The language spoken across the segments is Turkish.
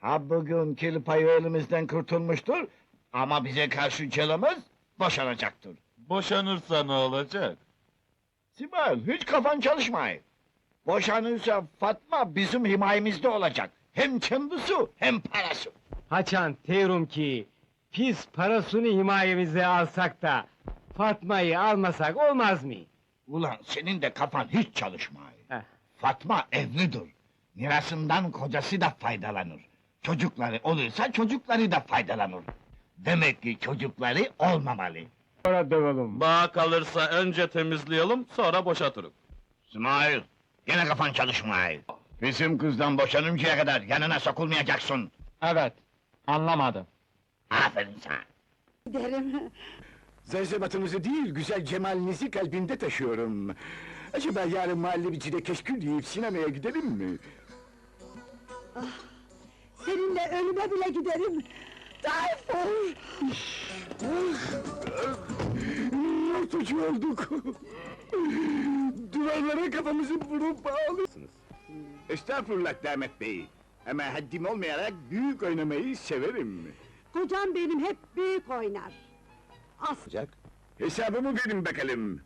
Ha bugün kil payı elimizden kurtulmuştur. Ama bize karşı çalımız boşanacaktır. Boşanırsa ne olacak? Sibel hiç kafan çalışmayın. Boşanırsa Fatma bizim himayemizde olacak. Hem kendisi hem parası. Haçan teyorum ki pis parasını himayemize alsak da Fatma'yı almasak olmaz mı? Ulan senin de kafan hiç çalışmıyor. Heh. Fatma evlidir. Mirasından kocası da faydalanır. Çocukları olursa çocukları da faydalanır. Demek ki çocukları olmamalı. Sonra dövelim. Bağ kalırsa önce temizleyelim, sonra boşatırım. İsmail, gene kafan çalışmıyor. Bizim kızdan boşanıncaya kadar yanına sokulmayacaksın. Evet, anlamadım. Aferin sana. Derim. Zerzevatınızı değil, güzel cemalinizi kalbimde taşıyorum. Acaba yarın mahallebicide keşkül yiyip sinemaya gidelim mi? Seninle ölüme bile giderim. Tayfur! Ortucu olduk. Duvarlara kafamızı vurup bağlısınız. Estağfurullah Damet Bey. Ama haddim olmayarak büyük oynamayı severim. Kocam benim hep büyük oynar. As Hesabımı verin bakalım.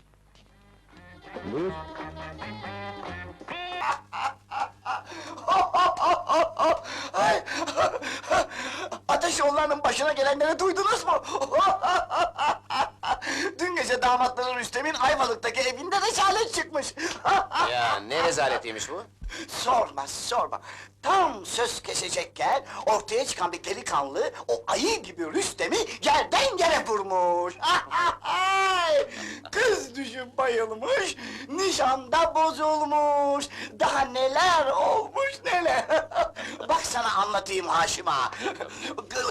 Buyur. Ay! Ateş yollarının başına gelenleri duydunuz mu? Dün gece damatların Rüstem'in Ayvalık'taki evinde rezalet çıkmış. Ya ne rezaletiymiş bu? sorma, sorma. Tam söz kesecekken ortaya çıkan bir delikanlı o ayı gibi Rüstem'i yerden nişanda bozulmuş. Daha neler olmuş neler. Bak sana anlatayım Haşim ağa.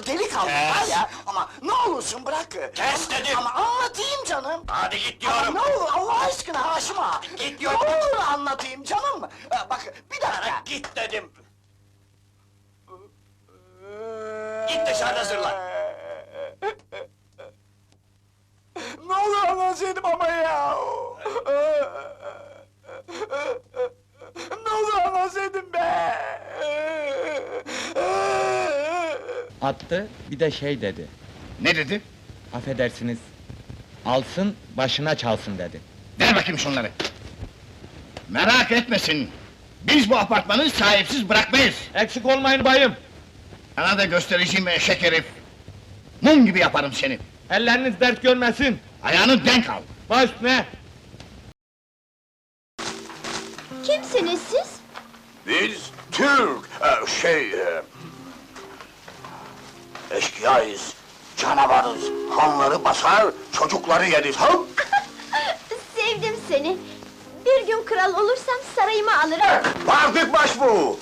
Delikanlı var ya ama ne olursun bırak. Kes dedim. Ama anlatayım canım. Hadi git Ama diyorum. ne olur Allah aşkına Haşim ağa. Git diyorum. Ne olur anlatayım canım. Ee, Bak bir dakika. Git dedim. Git dışarıda hazırlan. Ne olur anlatsaydım ama ya. Ne olur anlatsaydım be. attı, bir de şey dedi. Ne dedi? Affedersiniz, alsın, başına çalsın dedi. Ver bakayım şunları. Merak etmesin. Biz bu apartmanı sahipsiz bırakmayız. Eksik olmayın bayım. Sana da göstereceğim eşek herif. Mum gibi yaparım seni. Elleriniz dert görmesin. Ayağını denk al. Baş ne? Kimsiniz siz? Biz Türk, e, şey... e, Eşkıyayız, canavarız, hanları basar, çocukları yeriz, ha? Sevdim seni. Bir gün kral olursam sarayımı alırım. Vardık baş bu!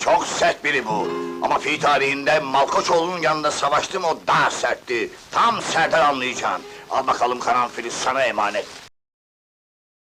Çok sert biri bu. Ama fi tarihinde Malkoçoğlu'nun yanında savaştım, o daha sertti. Tam Serdar anlayacaksın. Al bakalım karanfili sana emanet.